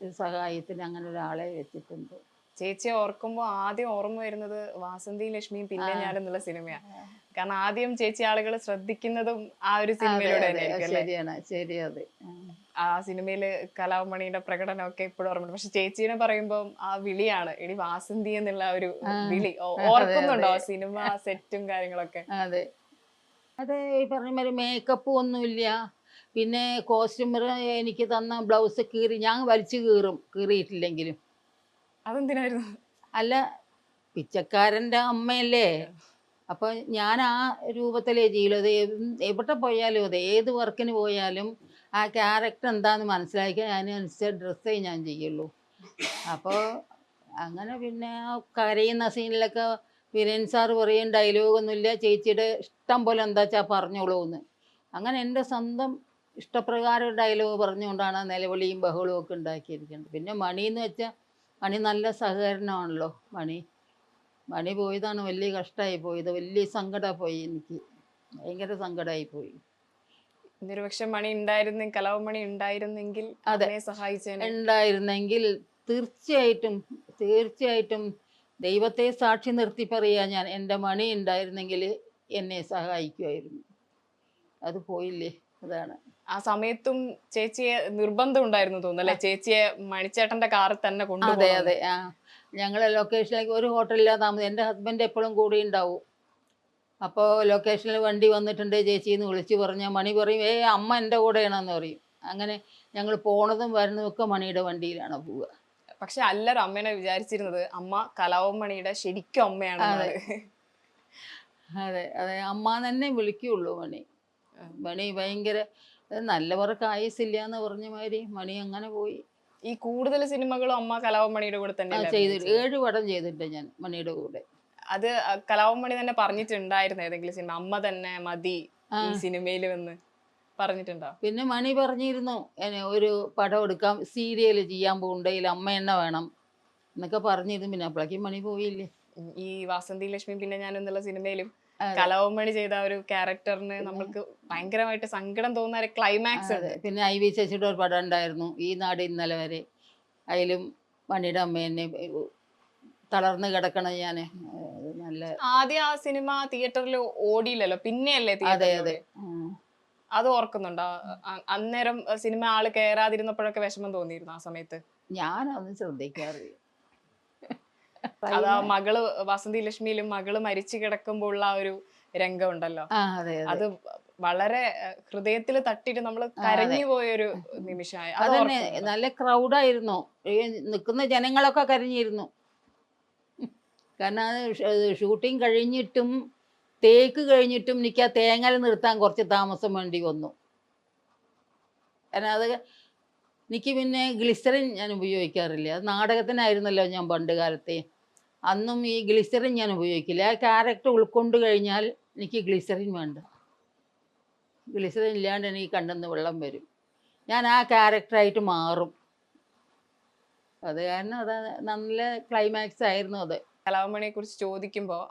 സഹായത്തിന് അങ്ങനെ ഒരാളെ എത്തിയിട്ടുണ്ട്. ചേച്ചിയെ ഓർക്കുമ്പോ ആദ്യം ഓർമ്മ വരുന്നത് വാസന്തി ലക്ഷ്മിയും പിന്നെ ഞാൻ എന്നുള്ള സിനിമയാണ് കാരണം ആദ്യം ചേച്ചി ആളുകൾ ശ്രദ്ധിക്കുന്നതും ആ ഒരു സിനിമയിലൂടെ ശരിയാണ് ശരി അത്. ആ. സിനിമയിൽ കലാമണിയുടെ പ്രകടനം ഒക്കെ ഇപ്പോഴും ഓർമ്മയുണ്ട് പക്ഷെ ചേച്ചീനെ പറയുമ്പോൾ ആ വിളിയാണ്. ഇനി വാസന്തി എന്നുള്ള ആ ഒരു വിളി ഓർക്കുന്നുണ്ടോ ആ സിനിമ സെറ്റും കാര്യങ്ങളൊക്കെ? അതെ. അതെ ഈ പറഞ്ഞ മേക്കപ്പ് ഒന്നുമില്ല. പിന്നെ കോസ്റ്റ്യൂമർ എനിക്ക് തന്ന ബ്ലൗസ് കീറി ഞാൻ വലിച്ചു കീറും കീറിയിട്ടില്ലെങ്കിലും. അതെന്തിനായിരുന്നു? അല്ല പിച്ചക്കാരന്റെ അമ്മയല്ലേ. അപ്പോൾ ഞാൻ ആ രൂപത്തിലേ ചെയ്യുള്ളൂ അത് എവ്- എവിടെ പോയാലും അതെ ഏത് വർക്കിന് പോയാലും ആ ക്യാരക്ടർ എന്താന്ന് മനസ്സിലാക്കി അതിനനുസരിച്ച് ഡ്രസ്സേ ഞാൻ ചെയ്യുള്ളൂ. അപ്പോൾ അങ്ങനെ പിന്നെ ആ കരയുന്ന സീനിലൊക്കെ വിരൻ സാർ പറയും ഡയലോഗൊന്നുമില്ല ചേച്ചിയുടെ ഇഷ്ടം പോലെ എന്താ വെച്ചാൽ പറഞ്ഞോളൂ എന്ന് അങ്ങനെ എന്റെ സ്വന്തം ഇഷ്ടപ്രകാരം ഡയലോഗ് പറഞ്ഞുകൊണ്ടാണ് നിലവിളിയും ബഹളവും ഒക്കെ ഉണ്ടാക്കിയിരിക്കുന്നത്. പിന്നെ മണി എന്ന് വെച്ചാൽ മണി നല്ല സഹകരണമാണല്ലോ. മണി മണി പോയതാണ് വലിയ കഷ്ടമായി പോയത് വലിയ സങ്കടമായി പോയി എനിക്ക്. ഭയങ്കര സങ്കടമായി പോയി. നിരുപക്ഷ മണി ഉണ്ടായിരുന്നെങ്കിൽ കലാമണി ഉണ്ടായിരുന്നെങ്കിൽ അതെ. സഹായിച്ചു ഉണ്ടായിരുന്നെങ്കിൽ തീർച്ചയായിട്ടും തീർച്ചയായിട്ടും ദൈവത്തെ സാക്ഷി നിർത്തി പറയാ ഞാൻ എന്റെ മണി ഉണ്ടായിരുന്നെങ്കിൽ എന്നെ സഹായിക്കുമായിരുന്നു. അത് പോയില്ലേ? അതാണ്. ആ സമയത്തും ചേച്ചിയെ നിർബന്ധം ഉണ്ടായിരുന്നു തോന്നുന്നു അല്ലെ? ചേച്ചിയെ മണിച്ചേട്ടന്റെ കാറിൽ തന്നെ അതെ കൊണ്ടുപോകും അതെ. ആ. ഞങ്ങൾ ലൊക്കേഷനിലേക്ക് ഒരു ഹോട്ടലില്ല താമസം എന്റെ ഹസ്ബൻഡ് എപ്പോഴും കൂടെ ഉണ്ടാവും. അപ്പോൾ ലൊക്കേഷനിൽ വണ്ടി വന്നിട്ടുണ്ട് ചേച്ചി എന്ന് വിളിച്ച് പറഞ്ഞാൽ മണി പറയും ഏ അമ്മ എന്റെ കൂടെയാണെന്ന് പറയും. അങ്ങനെ ഞങ്ങൾ പോണതും വരുന്നതും ഒക്കെ മണിയുടെ വണ്ടിയിലാണ് പോവുക. പക്ഷെ അല്ലൊരു അമ്മേനെ വിചാരിച്ചിരുന്നത് അമ്മ കലാവമണിയുടെ ശരിക്കും അമ്മയാണ് അതെ. അതെ അമ്മ തന്നെ വിളിക്കുള്ളൂ മണി. മണി ഭയങ്കര നല്ലവർക്ക് ആയുസില്ല എന്ന് പറഞ്ഞ മാതിരി മണി അങ്ങനെ പോയി. ഈ കൂടുതൽ സിനിമകളും അമ്മ കലാവമണിയുടെ കൂടെ തന്നെ ചെയ്തിട്ട് ഏഴ് പടം ചെയ്തിട്ടുണ്ട് ഞാൻ മണിയുടെ കൂടെ. അത് കലാവമണി തന്നെ പറഞ്ഞിട്ടുണ്ടായിരുന്നു ഏതെങ്കിലും സിനിമ. അമ്മ തന്നെ മതി ഈ സിനിമയിൽ വന്ന് പറഞ്ഞിട്ടുണ്ടോ? പിന്നെ മണി പറഞ്ഞിരുന്നു ഒരു പടം എടുക്കാം സീരിയൽ ചെയ്യാൻ പോകണ്ടെങ്കിൽ അമ്മ എന്നെ വേണം എന്നൊക്കെ പറഞ്ഞിരുന്നു. പിന്നെ അപ്പോഴേക്കും മണി പോയില്ലേ. ഈ വാസന്തി ലക്ഷ്മി പിന്നെ ഞാൻ എന്നുള്ള സിനിമയിലും അതെ. ചെയ്ത ഒരു ക്യാരക്ടറിന് നമ്മൾക്ക് ഭയങ്കരമായിട്ട് സങ്കടം തോന്നുന്ന ഒരു ക്ലൈമാക്സ് ഉണ്ട്. പിന്നെ ഐ വി ശശിയുടെ ഒരു പടം ഉണ്ടായിരുന്നു. ഈ നാട് ഇന്നലെ വരെ. അതിലും മണിയുടെ അമ്മ എന്നെ തളർന്ന് കിടക്കണം ഞാൻ നല്ല ആദ്യം ആ സിനിമ തിയേറ്ററിൽ ഓടിയില്ലല്ലോ? പിന്നെയല്ലേ അതെ അതെ. അത് ഓർക്കുന്നുണ്ടോ? അന്നേരം സിനിമ ആൾ കേറാതിരുന്നപ്പോഴൊക്കെ വിഷമം തോന്നിയിരുന്നു ആ സമയത്ത്? ഞാനൊന്നും ശ്രദ്ധിക്കാറില്ല. അത് ആ മകൾ വസന്തി ലക്ഷ്മിയിലും മകൾ മരിച്ചു കിടക്കുമ്പോൾ ഉള്ള ഒരു രംഗമുണ്ടല്ലോ. അതെ വളരെ ഹൃദയത്തിൽ തട്ടിട്ട് നമ്മൾ കരഞ്ഞു പോയൊരു നിമിഷമായി. അത് അതന്നെ നല്ല ക്രൗഡായിരുന്നു. നിൽക്കുന്ന ജനങ്ങളൊക്കെ കരഞ്ഞിരുന്നു. കാരണം അത് ഷൂട്ടിങ് കഴിഞ്ഞിട്ടും തേക്ക് കഴിഞ്ഞിട്ടും എനിക്ക് ആ തേങ്ങൽ നിർത്താൻ കുറച്ച് താമസം വേണ്ടി വന്നു. കാരണം അത് എനിക്ക് പിന്നെ ഗ്ലിസറിൻ ഞാൻ ഉപയോഗിക്കാറില്ല. അത് നാടകത്തിനായിരുന്നല്ലോ ഞാൻ പണ്ട് കാലത്തെ. അന്നും ഈ ഗ്ലിസറിൻ ഞാൻ ഉപയോഗിക്കില്ല. ആ ക്യാരക്ടർ ഉൾക്കൊണ്ട് കഴിഞ്ഞാൽ എനിക്ക് ഗ്ലിസറിൻ വേണ്ട. ഗ്ലിസറിൻ ഇല്ലാണ്ട് എനിക്ക് കണ്ടെന്ന് വെള്ളം വരും. ഞാൻ ആ ക്യാരക്ടറായിട്ട് മാറും. അത് കാരണം അത് നല്ല ക്ലൈമാക്സ് ആയിരുന്നു അത്. കലാവമണിയെ കുറിച്ച് ചോദിക്കുമ്പോൾ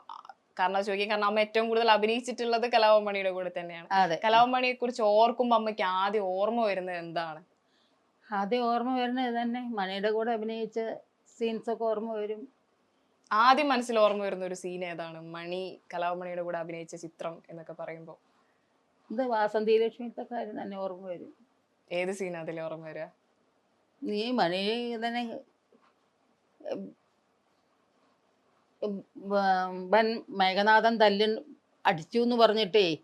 കാരണം ചോദിക്കാൻ കാരണം അമ്മ ഏറ്റവും കൂടുതൽ അഭിനയിച്ചിട്ടുള്ളത് കലാവമണിയുടെ കൂടെ തന്നെയാണ്. അതെ. കുറിച്ച് ഓർക്കുമ്പോൾ അമ്മയ്ക്ക് ആദ്യം ഓർമ്മ വരുന്നത് എന്താണ്? ആദ്യം ഓർമ്മ വരുന്നത് തന്നെ മണിയുടെ കൂടെ അഭിനയിച്ച സീൻസ് ഒക്കെ ഓർമ്മ വരും. ആദ്യം മനസ്സിൽ ഓർമ്മ വരുന്ന ഒരു സീൻ ഏതാണ്? മണി കലാമണിയുടെ കൂടെ അഭിനയിച്ച ചിത്രം എന്നൊക്കെ പറയുമ്പോ. ഇത് വാസന്തി ലക്ഷ്മിത്തെ കാര്യം തന്നെ ഓർമ്മ വരും. ഏത് സീൻ അതിൽ ഓർമ്മ വരിക നീ മണി തന്നെ വൻ മേഘനാഥൻ തല്ലൻ അടിച്ചു എന്ന് പറഞ്ഞിട്ടേ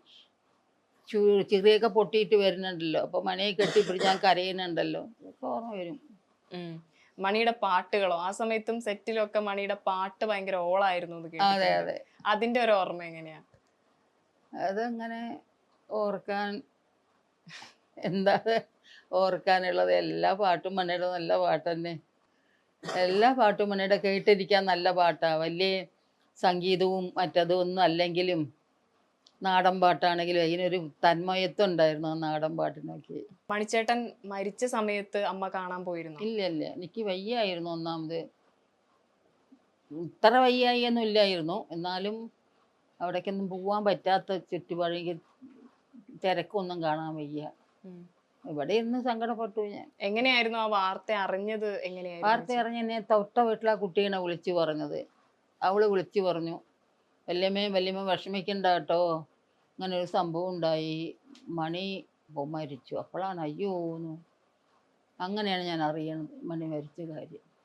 ചു- ചിറിയൊക്കെ പൊട്ടിയിട്ട് വരുന്നുണ്ടല്ലോ. അപ്പൊ മണിയെ കെട്ടിപ്പിടിച്ച് ഞാൻ കരയുന്നുണ്ടല്ലോ. ഓർമ്മ വരും. മണിയുടെ പാട്ടുകളോ ആ സമയത്തും സെറ്റിലും ഒക്കെ മണിയുടെ പാട്ട് ഭയങ്കര ഓളായിരുന്നു അതെ. അതെ. അതിന്റെ ഒരു ഓർമ്മ എങ്ങനെയാ? അതങ്ങനെ ഓർക്കാൻ എന്താ ഓർക്കാനുള്ളത്? എല്ലാ പാട്ടും മണിയുടെ നല്ല പാട്ട് തന്നെ. എല്ലാ പാട്ടും മണിയുടെ കേട്ടിരിക്കാൻ നല്ല പാട്ടാ. വലിയ സംഗീതവും മറ്റതും ഒന്നും അല്ലെങ്കിലും നാടൻ പാട്ടാണെങ്കിലും അതിനൊരു തന്മയത്വം ഉണ്ടായിരുന്നു ആ നാടൻ പാട്ടിനൊക്കെ. മണിച്ചേട്ടൻ മരിച്ച സമയത്ത് അമ്മ കാണാൻ പോയിരുന്നു? ഇല്ല ഇല്ല. എനിക്ക് വയ്യായിരുന്നു ഒന്നാമത്. ഇത്ര വയ്യായി ഒന്നും ഇല്ലായിരുന്നു. എന്നാലും അവിടേക്കൊന്നും പോവാൻ പറ്റാത്ത ചുറ്റുപാടെങ്കിൽ തിരക്കൊന്നും കാണാൻ വയ്യ. ഇവിടെ ഇരുന്ന് സങ്കടപ്പെട്ടു ഞാൻ. എങ്ങനെയായിരുന്നു ആ വാർത്ത അറിഞ്ഞത്? എങ്ങനെയായിരുന്നു? വാർത്ത അറിഞ്ഞ എന്നെ തൊട്ട വീട്ടിലാ കുട്ടീനെ വിളിച്ചു പറഞ്ഞത്. അവൾ വിളിച്ചു പറഞ്ഞു. വല്യമ്മയും വല്യമ്മ വിഷമിക്കണ്ട കേട്ടോ. ഇങ്ങനെ ഒരു സംഭവം ഉണ്ടായി. മണി മരിച്ചു. അപ്പോഴാണ് അയ്യോന്നു അങ്ങനെയാണ് ഞാൻ അറിയണത്. മണി മരിച്ച കാര്യം.